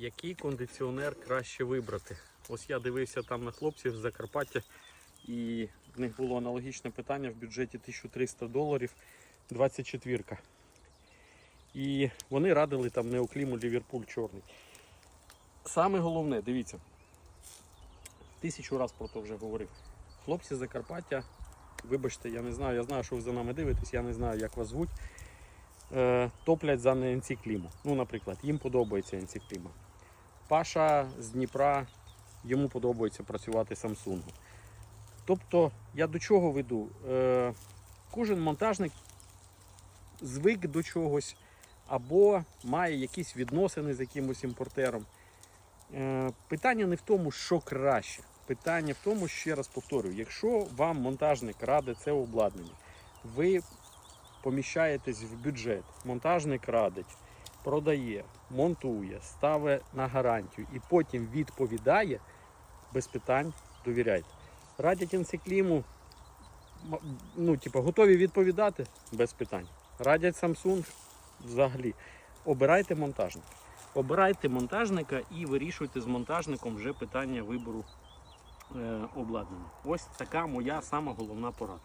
Який кондиціонер краще вибрати? Ось я дивився там на хлопців з Закарпаття, і в них було аналогічне питання в бюджеті 1300 доларів 24. ка І вони радили там неокліму Ліверпуль чорний. Саме головне, дивіться, тисячу раз про це вже говорив. Хлопці з Закарпаття, вибачте, я не знаю, я знаю, що ви за нами дивитесь, я не знаю, як вас звуть. Е, топлять за НЦ Кліму. Ну, наприклад, їм подобається НЦ Кліма. Паша з Дніпра, йому подобається працювати Samsung. Тобто, я до чого веду? Е, кожен монтажник звик до чогось або має якісь відносини з якимось імпортером. Е, питання не в тому, що краще. Питання в тому, ще раз повторюю, якщо вам монтажник радить це обладнання, ви поміщаєтесь в бюджет, монтажник радить, продає, монтує, ставить на гарантію і потім відповідає, без питань довіряйте. Радять енцикліму, ну, типу, готові відповідати без питань. Радять Samsung взагалі. Обирайте монтажника. Обирайте монтажника і вирішуйте з монтажником вже питання вибору е, обладнання. Ось така моя сама головна порада.